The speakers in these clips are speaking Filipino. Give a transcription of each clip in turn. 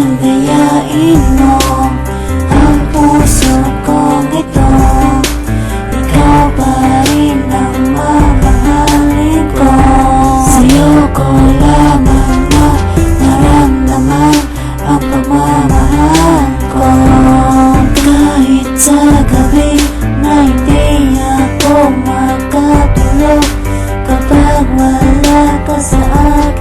Pagandayain mo Ang puso kong ito Ikaw pa rin ang mamahalin ko. Sa'yo ko lamang na naramdaman Ang pagmamahal ko. Kahit sa gabi na hindi ako makatulog Kapag wala ka sa aking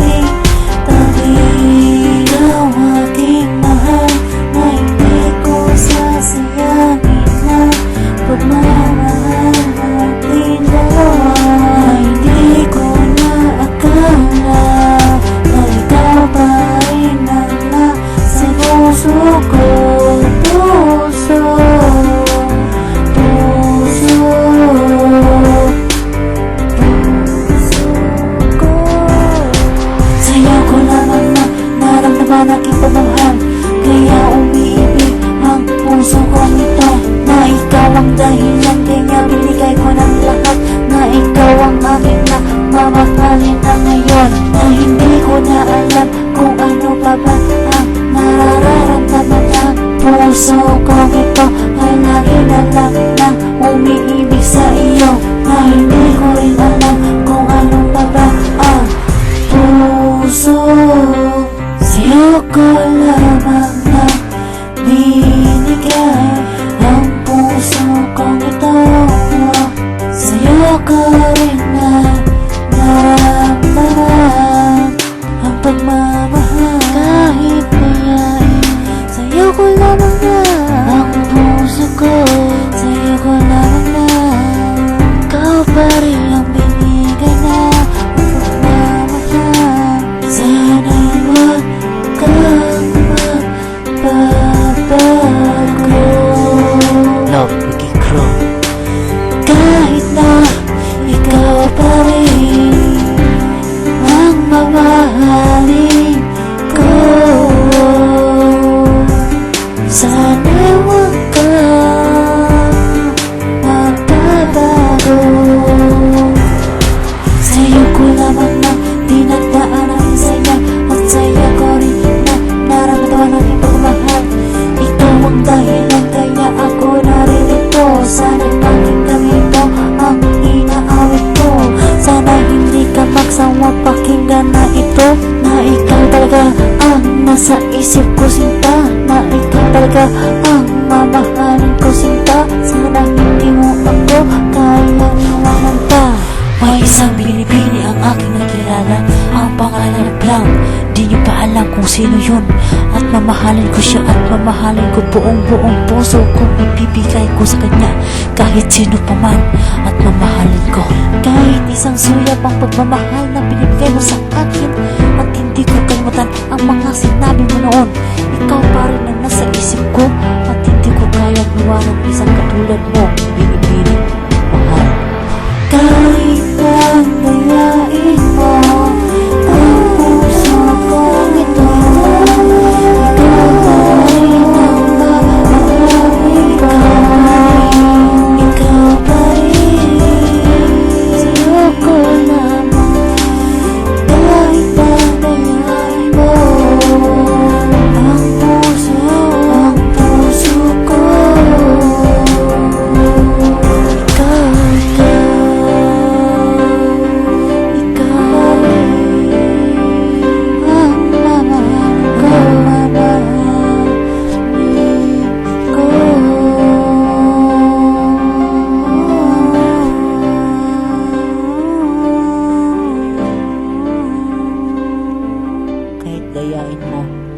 na alam kung ano pa ba ang nararamdaman ng puso ko. Ito Ay lagi na umiibig sa iyo Na hindi ko rin alam kung ano pa ba ang puso. Sa'yo ko lamang na binigay Ang puso kong ito. Sa'yo ko rin nasa isip ko sinta Na ikaw talaga ang mamahalin ko sinta. Sana hindi mo ako kaya iwanan pa. May isang binibini ang aking nakilala. Ang pangalan na Blanc Di niyo pa alam kung sino yun. At mamahalin ko siya at mamahalin ko buong buong puso kong ibibigay ko sa kanya. Kahit sino pa man at mamahalin ko. Kahit isang suyap ang pagmamahal na binibigay mo sa akin At hindi ko kalimutan ang mga sinabi mo noon. Ikaw pa rin ang nasa isip ko At hindi ko kayang iwanan isang katulad mo. Hindi mo.